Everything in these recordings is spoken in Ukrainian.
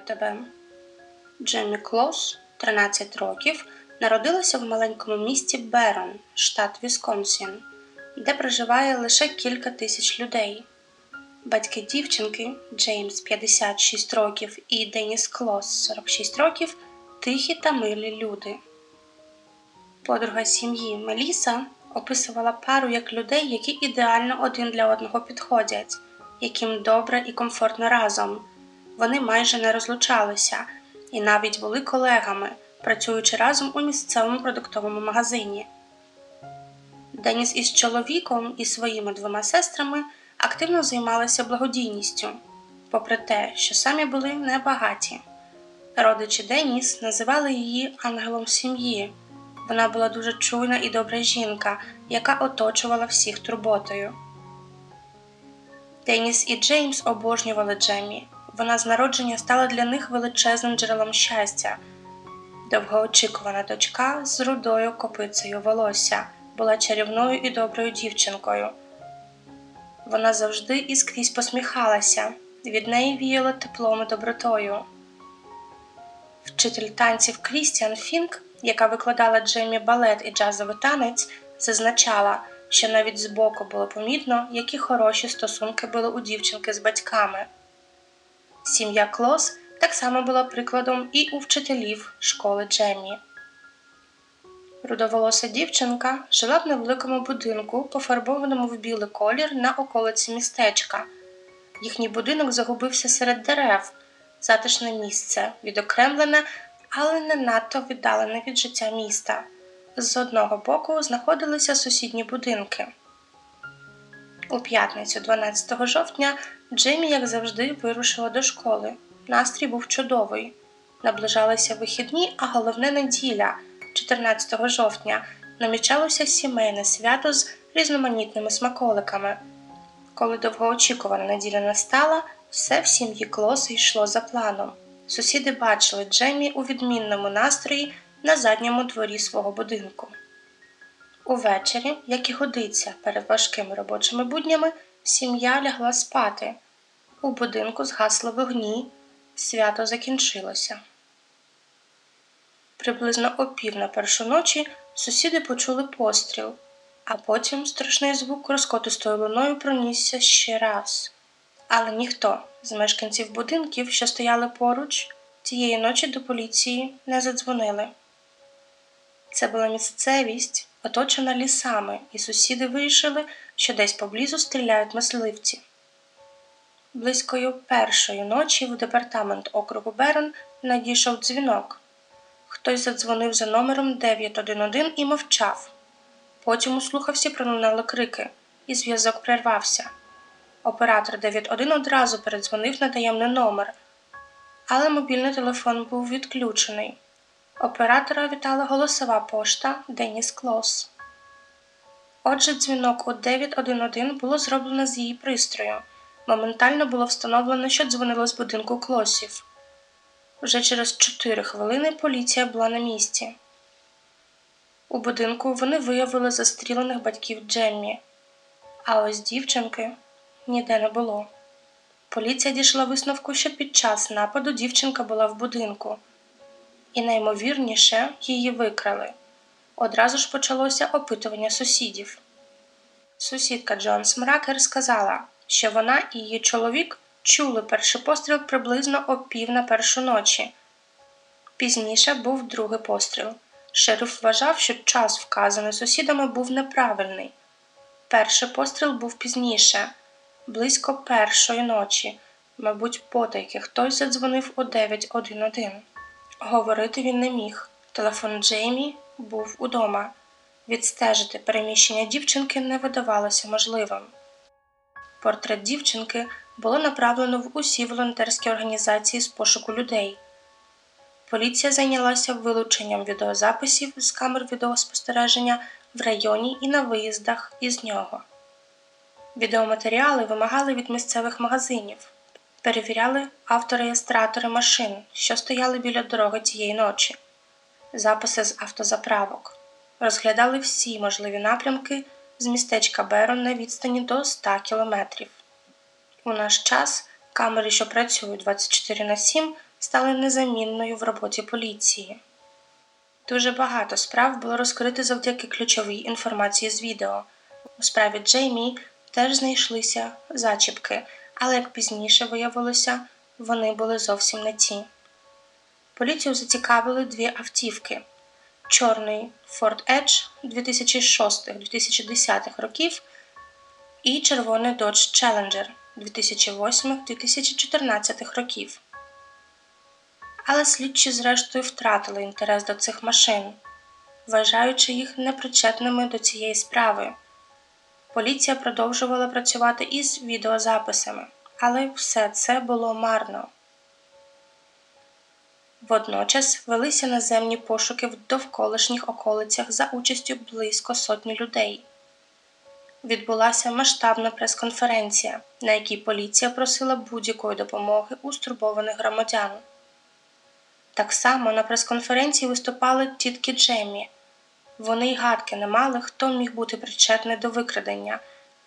Вітаю тебе. Джеммі Клос, 13 років, народилася в маленькому місті Берон, штат Вісконсін, де проживає лише кілька тисяч людей. Батьки дівчинки Джеймс 56 років і Деніс Клос 46 років тихі та милі люди. Подруга сім'ї Меліса описувала пару як людей, які ідеально один для одного підходять, яким добре і комфортно разом. Вони майже не розлучалися і навіть були колегами, працюючи разом у місцевому продуктовому магазині. Деніс із чоловіком і своїми двома сестрами активно займалися благодійністю, попри те, що самі були небагаті. Родичі Деніс називали її ангелом сім'ї. Вона була дуже чуйна і добра жінка, яка оточувала всіх турботою. Деніс і Джеймс обожнювали Джеммі. Вона з народження стала для них величезним джерелом щастя. Довгоочікувана дочка з рудою копицею волосся була чарівною і доброю дівчинкою. Вона завжди і скрізь посміхалася, від неї віяло теплом і добротою. Вчитель танців Крістіан Фінк, яка викладала Джеммі балет і джазовий танець, зазначала, що навіть збоку було помітно, які хороші стосунки були у дівчинки з батьками. Сім'я Клос так само була прикладом і у вчителів школи Джеммі. Рудоволоса дівчинка жила в невеликому будинку, пофарбованому в білий колір на околиці містечка. Їхній будинок загубився серед дерев, затишне місце, відокремлене, але не надто віддалене від життя міста. З одного боку знаходилися сусідні будинки. У п'ятницю, 12 жовтня, Джеймі, як завжди, вирушила до школи. Настрій був чудовий. Наближалися вихідні, а головне неділя, 14 жовтня, намічалося сімейне свято з різноманітними смаколиками. Коли довгоочікувана неділя настала, все в сім'ї Клоси йшло за планом. Сусіди бачили Джеймі у відмінному настрої на задньому дворі свого будинку. Увечері, як і годиться перед важкими робочими буднями, сім'я лягла спати. У будинку згасли вогні, свято закінчилося. Приблизно о пів на першу ночі сусіди почули постріл, а потім страшний звук розкотистою луною пронісся ще раз. Але ніхто з мешканців будинків, що стояли поруч, тієї ночі до поліції не задзвонили. Це була місцевість, оточена лісами, і сусіди вирішили, що десь поблизу стріляють мисливці. Близькою першої ночі в департамент округу Берон надійшов дзвінок. Хтось задзвонив за номером 911 і мовчав. Потім у слухавці пролунали крики, і зв'язок перервався. Оператор 91 одразу передзвонив на таємний номер, але мобільний телефон був відключений. Оператора вітала голосова пошта Деніс Клос. Отже, дзвінок у 911 було зроблено з її пристрою. Моментально було встановлено, що дзвонило з будинку Клосів. Вже через 4 хвилини поліція була на місці. У будинку вони виявили застрілених батьків Джеммі, а ось дівчинки ніде не було. Поліція дійшла висновку, що під час нападу дівчинка була в будинку, і наймовірніше її викрали. Одразу ж почалося опитування сусідів. Сусідка Джон Смракер сказала, що вона і її чоловік чули перший постріл приблизно о пів на першу ночі. Пізніше був другий постріл. Шериф вважав, що час, вказаний сусідами, був неправильний. Перший постріл був пізніше, близько першої ночі. Мабуть, потайки хтось задзвонив у 911. Говорити він не міг. Телефон Джеймі був удома. Відстежити переміщення дівчинки не видавалося можливим. Портрет дівчинки було направлено в усі волонтерські організації з пошуку людей. Поліція зайнялася вилученням відеозаписів з камер відеоспостереження в районі і на виїздах із нього. Відеоматеріали вимагали від місцевих магазинів, перевіряли автореєстратори машин, що стояли біля дороги тієї ночі, записи з автозаправок, розглядали всі можливі напрямки з містечка Берон на відстані до 100 кілометрів. У наш час камери, що працюють 24 на 7, стали незамінною в роботі поліції. Дуже багато справ було розкрито завдяки ключовій інформації з відео. У справі Джеймі теж знайшлися зачіпки, але як пізніше виявилося, вони були зовсім не ті. Поліцію зацікавили дві автівки: чорний Ford Edge 2006-2010 років і червоний Dodge Challenger 2008-2014 років. Але слідчі, зрештою, втратили інтерес до цих машин, вважаючи їх непричетними до цієї справи. Поліція продовжувала працювати із відеозаписами, але все це було марно. Водночас велися наземні пошуки в довколишніх околицях за участю близько сотні людей. Відбулася масштабна прес-конференція, на якій поліція просила будь-якої допомоги у стурбованих громадян. Так само на прес-конференції виступали тітки Джемі. Вони й гадки не мали, хто міг бути причетний до викрадення,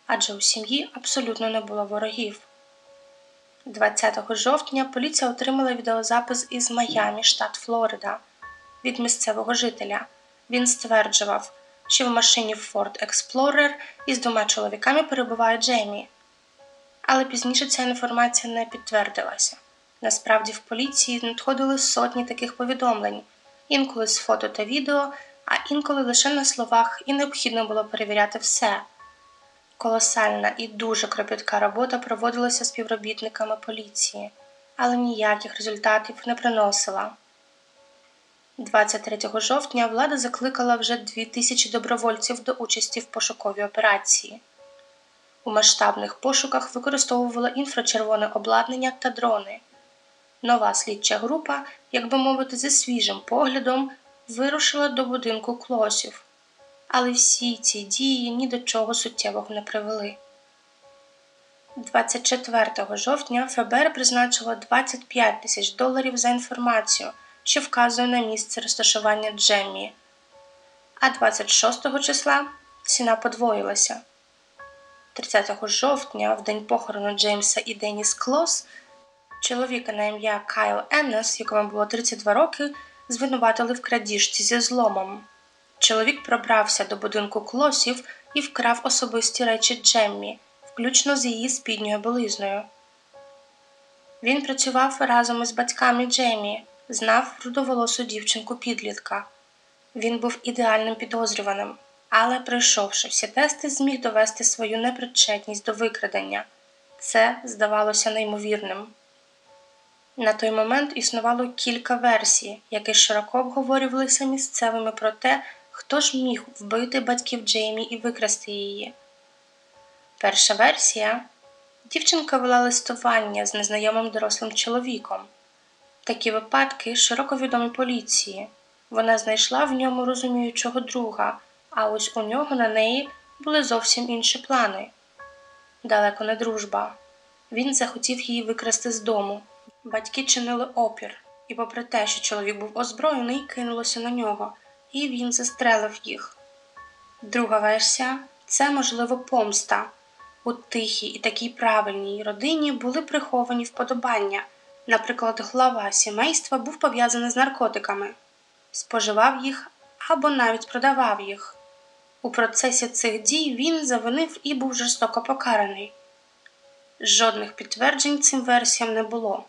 адже у сім'ї абсолютно не було ворогів. 20 жовтня поліція отримала відеозапис із Майамі, штат Флорида, від місцевого жителя. Він стверджував, що в машині Ford Explorer із двома чоловіками перебуває Джеймі. Але пізніше ця інформація не підтвердилася. Насправді в поліції надходили сотні таких повідомлень, інколи з фото та відео, а інколи лише на словах, і необхідно було перевіряти все. Колосальна і дуже кропітка робота проводилася співробітниками поліції, але ніяких результатів не приносила. 23 жовтня влада закликала вже 2000 добровольців до участі в пошуковій операції. У масштабних пошуках використовувала інфрачервоне обладнання та дрони. Нова слідча група, як би мовити, зі свіжим поглядом, вирушила до будинку клосів але всі ці дії ні до чого суттєвого не привели. 24 жовтня ФБР призначило 25 тисяч доларів за інформацію, що вказує на місце розташування Джеммі, а 26 числа ціна подвоїлася. 30 жовтня, в день похорону Джеймса і Деніс Клос, чоловіка на ім'я Кайл Еннес, якому було 32 роки, звинуватили в крадіжці зі зломом. Чоловік пробрався до будинку клосів і вкрав особисті речі Джеммі, включно з її спідньою білизною. Він працював разом із батьками Джеммі, знав рудоволосу дівчинку підлітка. Він був ідеальним підозрюваним, але, пройшовши всі тести, зміг довести свою непричетність до викрадення. Це здавалося неймовірним. На той момент існувало кілька версій, які широко обговорювалися місцевими про те, Хто ж міг вбити батьків Джеймі і викрасти її? Перша версія дівчинка вела листування з незнайомим дорослим чоловіком. Такі випадки широко відомі поліції. Вона знайшла в ньому розуміючого друга, а ось у нього на неї були зовсім інші плани. Далеко не дружба. Він захотів її викрасти з дому. Батьки чинили опір, і, попри те, що чоловік був озброєний, кинулося на нього і він застрелив їх. Друга версія це, можливо, помста. У тихій і такій правильній родині були приховані вподобання. Наприклад, глава сімейства був пов'язаний з наркотиками, споживав їх або навіть продавав їх. У процесі цих дій він завинив і був жорстоко покараний. Жодних підтверджень цим версіям не було.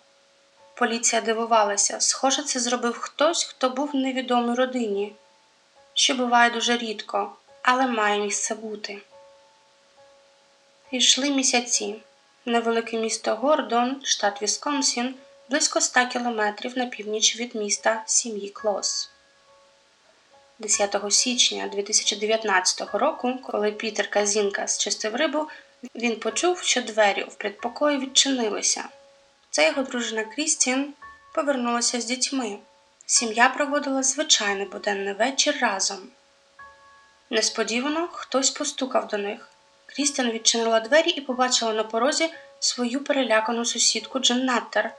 Поліція дивувалася, схоже, це зробив хтось, хто був в невідомій родині що буває дуже рідко, але має місце бути. Йшли місяці. Невелике місто Гордон, штат Вісконсін, близько 100 кілометрів на північ від міста сім'ї Клос. 10 січня 2019 року, коли Пітер Казінка зчистив рибу, він почув, що двері в предпокої відчинилися. Це його дружина Крістін повернулася з дітьми. Сім'я проводила звичайний буденний вечір разом. Несподівано хтось постукав до них. Крістіан відчинила двері і побачила на порозі свою перелякану сусідку Дженнаттер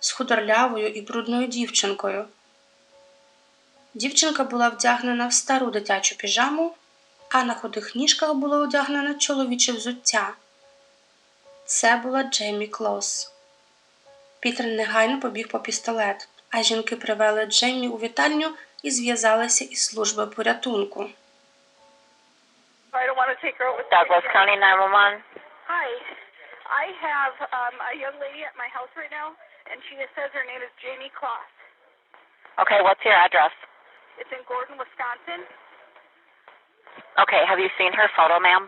з худорлявою і брудною дівчинкою. Дівчинка була вдягнена в стару дитячу піжаму, а на худих ніжках було одягнене чоловіче взуття. Це була Джеймі Клос. Пітер негайно побіг по пістолет, а жінки привели Джеймі у вітальню і зв'язалися із службою порятунку. I don't want to take her over. Douglas County 911. Hi. I have um, a young lady at my house right now, and she says her name is Jamie Kloss. Okay, what's your address? It's in Gordon, Wisconsin. Okay, have you seen her photo, ma'am?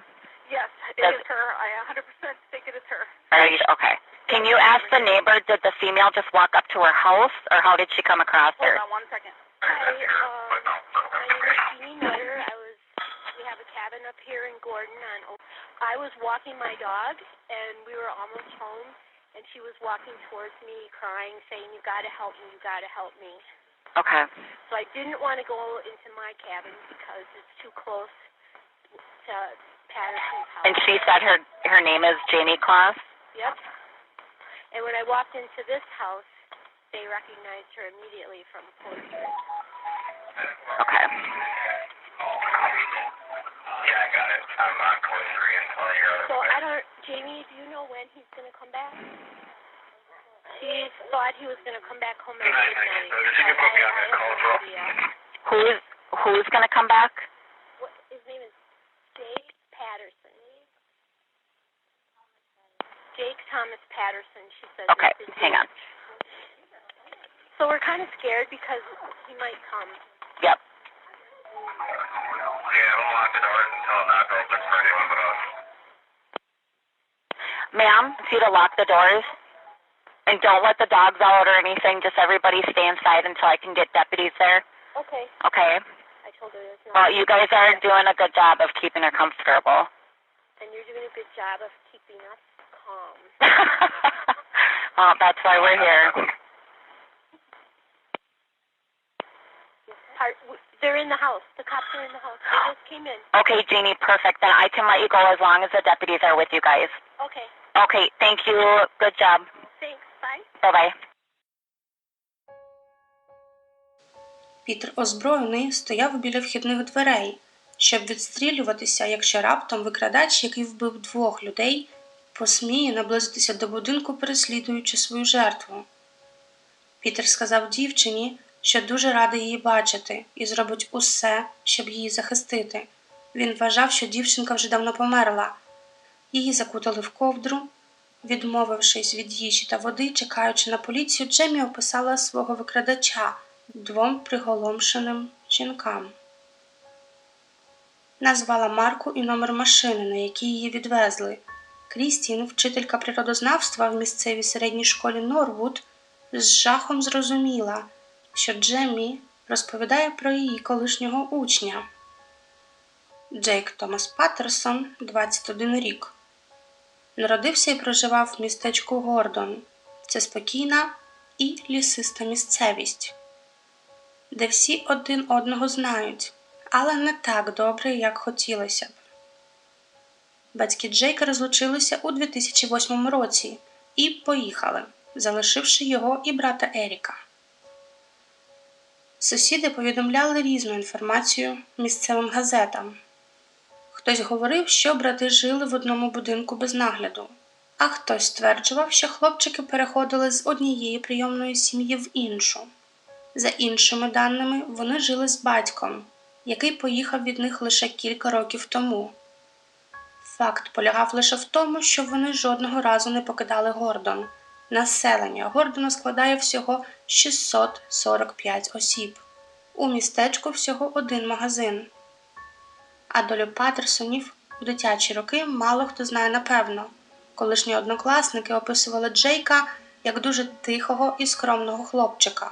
Yes, it Does- is her. I 100% think it is her. Are you okay? Can you ask the neighbor, did the female just walk up to her house, or how did she come across Hold her? on one second. Hi, um, my name is Jeannie Meyer. I was, we have a cabin up here in Gordon on, Oak- I was walking my dog and we were almost home and she was walking towards me crying, saying, you gotta help me, you gotta help me. Okay. So I didn't want to go into my cabin because it's too close to Patterson's house. And she said her her name is Jamie Kloss? Yep. And when I walked into this house, they recognized her immediately from posters. Okay. Yeah, I got it. I'm on code three and tell you. So I don't, Jamie, do you know when he's going to come back? She thought he was going to come back home at midnight. So did you get put me on that I- I call, have no bro? idea. Who's who's gonna come back? What, his name is Jake Patterson. Jake Thomas Patterson, she says. is Okay, hang on. So we're kind of scared because he might come. Yep. Yeah, don't lock the doors until not open for anyone but us. Ma'am, if you to lock the doors. And don't let the dogs out or anything, just everybody stay inside until I can get deputies there. Okay. Okay? I told her there's no. Well, you guys are doing a good job of keeping her comfortable. And you're doing a good job of keeping us calm. well, that's why we're here. They're in the house. The cops are in the house. They just came in. Okay, Jeannie, perfect. Then I can let you go as long as the deputies are with you guys. Okay. Okay, thank you. Good job. Thanks. Bye. Bye-bye. Пітер озброєний стояв біля вхідних дверей, щоб відстрілюватися, якщо раптом викрадач, який вбив двох людей, посміє наблизитися до будинку, переслідуючи свою жертву. Пітер сказав дівчині, що дуже радий її бачити і зробить усе, щоб її захистити. Він вважав, що дівчинка вже давно померла. Її закутали в ковдру. Відмовившись від їжі та води, чекаючи на поліцію, Джемі описала свого викрадача двом приголомшеним жінкам. Назвала марку і номер машини, на якій її відвезли. Крістін, вчителька природознавства в місцевій середній школі Норвуд, з жахом зрозуміла, що Джеммі розповідає про її колишнього учня. Джейк Томас Паттерсон, 21 рік. Народився і проживав в містечку Гордон. Це спокійна і лісиста місцевість, де всі один одного знають, але не так добре, як хотілося б. Батьки Джейка розлучилися у 2008 році і поїхали, залишивши його і брата Еріка. Сусіди повідомляли різну інформацію місцевим газетам. Хтось говорив, що брати жили в одному будинку без нагляду, а хтось стверджував, що хлопчики переходили з однієї прийомної сім'ї в іншу. За іншими даними, вони жили з батьком, який поїхав від них лише кілька років тому. Факт полягав лише в тому, що вони жодного разу не покидали Гордон. Населення Гордона складає всього 645 осіб. У містечку всього один магазин. А долю Патерсонів у дитячі роки мало хто знає напевно. Колишні однокласники описували Джейка як дуже тихого і скромного хлопчика,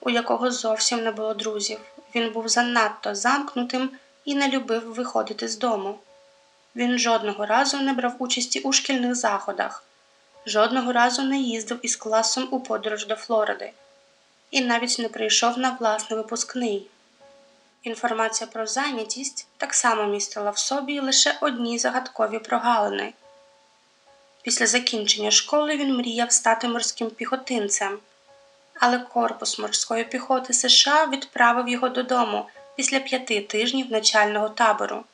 у якого зовсім не було друзів. Він був занадто замкнутим і не любив виходити з дому. Він жодного разу не брав участі у шкільних заходах, жодного разу не їздив із класом у подорож до Флориди і навіть не прийшов на власний випускний. Інформація про зайнятість так само містила в собі лише одні загадкові прогалини. Після закінчення школи він мріяв стати морським піхотинцем, але корпус морської піхоти США відправив його додому після п'яти тижнів навчального табору.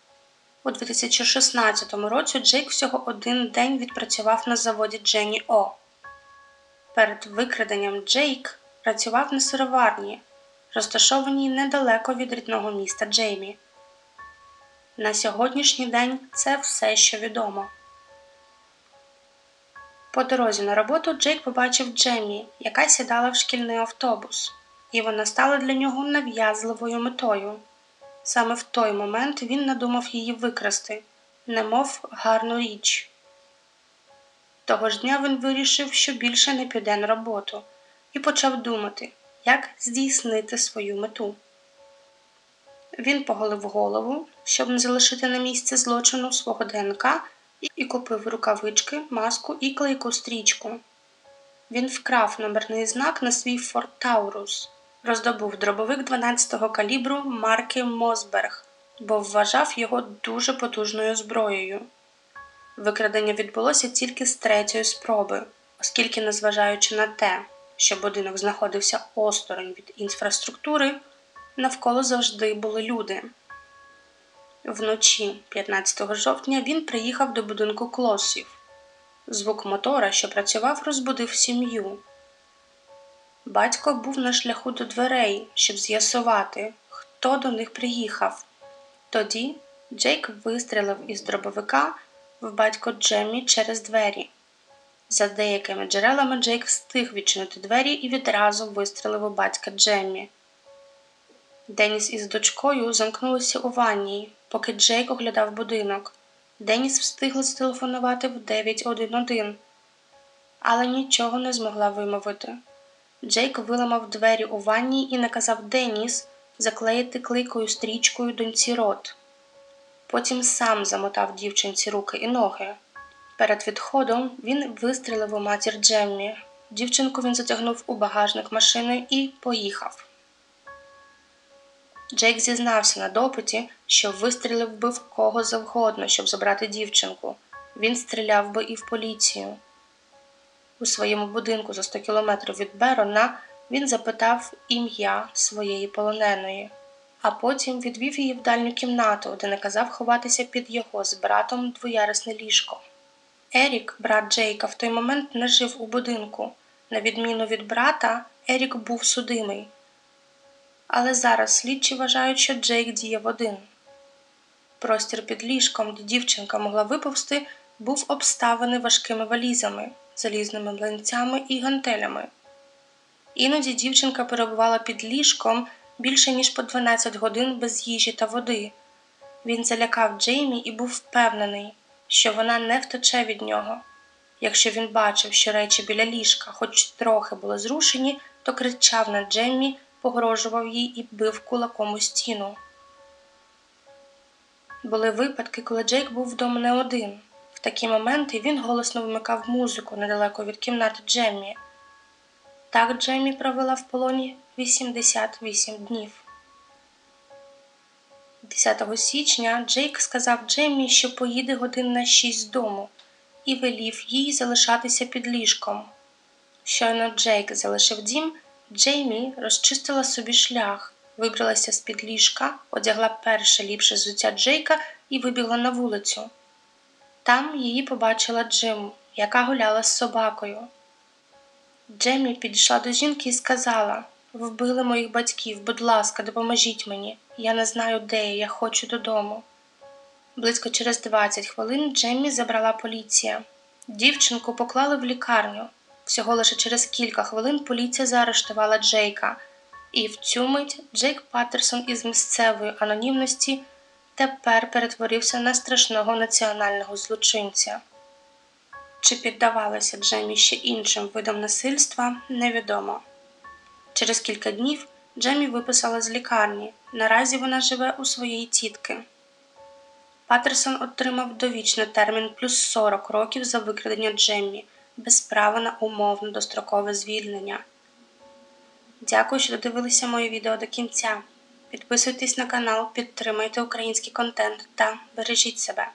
У 2016 році Джейк всього один день відпрацював на заводі Дженні О. Перед викраденням Джейк працював на сироварні, розташованій недалеко від рідного міста Джеймі. На сьогоднішній день це все, що відомо. По дорозі на роботу Джейк побачив Джеммі, яка сідала в шкільний автобус, і вона стала для нього нав'язливою метою. Саме в той момент він надумав її викрасти, немов гарну річ. Того ж дня він вирішив, що більше не піде на роботу, і почав думати, як здійснити свою мету. Він поголив голову, щоб не залишити на місці злочину свого ДНК, і купив рукавички, маску і клейку стрічку. Він вкрав номерний знак на свій Форт Таурус, роздобув дробовик 12-го калібру марки Мосберг, бо вважав його дуже потужною зброєю. Викрадення відбулося тільки з третьої спроби, оскільки, незважаючи на те, що будинок знаходився осторонь від інфраструктури, навколо завжди були люди. Вночі 15 жовтня він приїхав до будинку клосів. Звук мотора, що працював, розбудив сім'ю. Батько був на шляху до дверей, щоб з'ясувати, хто до них приїхав. Тоді Джейк вистрілив із дробовика в батько Джеммі через двері. За деякими джерелами Джейк встиг відчинити двері і відразу вистрелив у батька Джеммі. Деніс із дочкою замкнулися у ванні, поки Джейк оглядав будинок. Деніс встигла зателефонувати в 911, але нічого не змогла вимовити. Джейк виламав двері у ванні і наказав Деніс заклеїти клейкою стрічкою доньці рот. Потім сам замотав дівчинці руки і ноги. Перед відходом він вистрілив у матір Джеммі. Дівчинку він затягнув у багажник машини і поїхав. Джейк зізнався на допиті, що вистрілив би в кого завгодно, щоб забрати дівчинку. Він стріляв би і в поліцію. У своєму будинку за 100 кілометрів від Берона він запитав ім'я своєї полоненої, а потім відвів її в дальню кімнату, де наказав ховатися під його з братом двоярисне ліжко. Ерік, брат Джейка, в той момент не жив у будинку. На відміну від брата, Ерік був судимий. Але зараз слідчі вважають, що Джейк діяв один. Простір під ліжком, де дівчинка могла виповзти, був обставлений важкими валізами, залізними млинцями і гантелями. Іноді дівчинка перебувала під ліжком більше ніж по 12 годин без їжі та води. Він залякав Джеймі і був впевнений, що вона не втече від нього. Якщо він бачив, що речі біля ліжка хоч трохи були зрушені, то кричав на Джеммі, погрожував їй і бив кулаком у стіну. Були випадки, коли Джейк був вдома не один. Такі моменти він голосно вмикав музику недалеко від кімнати Джеммі. Так Джеммі провела в полоні 88 днів. 10 січня Джейк сказав Джеммі, що поїде годин на 6 з дому, і велів їй залишатися під ліжком. Щойно Джейк залишив дім, Джеймі розчистила собі шлях, вибралася з під ліжка, одягла перше ліпше взуття Джейка і вибігла на вулицю. Там її побачила Джим, яка гуляла з собакою. Джемі підійшла до жінки і сказала Вбили моїх батьків, будь ласка, допоможіть мені. Я не знаю, де я, я хочу додому. Близько через 20 хвилин Джеммі забрала поліція. Дівчинку поклали в лікарню. Всього лише через кілька хвилин поліція заарештувала Джейка, і в цю мить Джейк Паттерсон із місцевої анонімності тепер перетворився на страшного національного злочинця. Чи піддавалася Джемі ще іншим видам насильства, невідомо. Через кілька днів Джемі виписала з лікарні. Наразі вона живе у своєї тітки. Паттерсон отримав довічний термін плюс 40 років за викрадення Джеммі без права на умовно дострокове звільнення. Дякую, що додивилися моє відео до кінця. Підписуйтесь на канал, підтримуйте український контент та бережіть себе.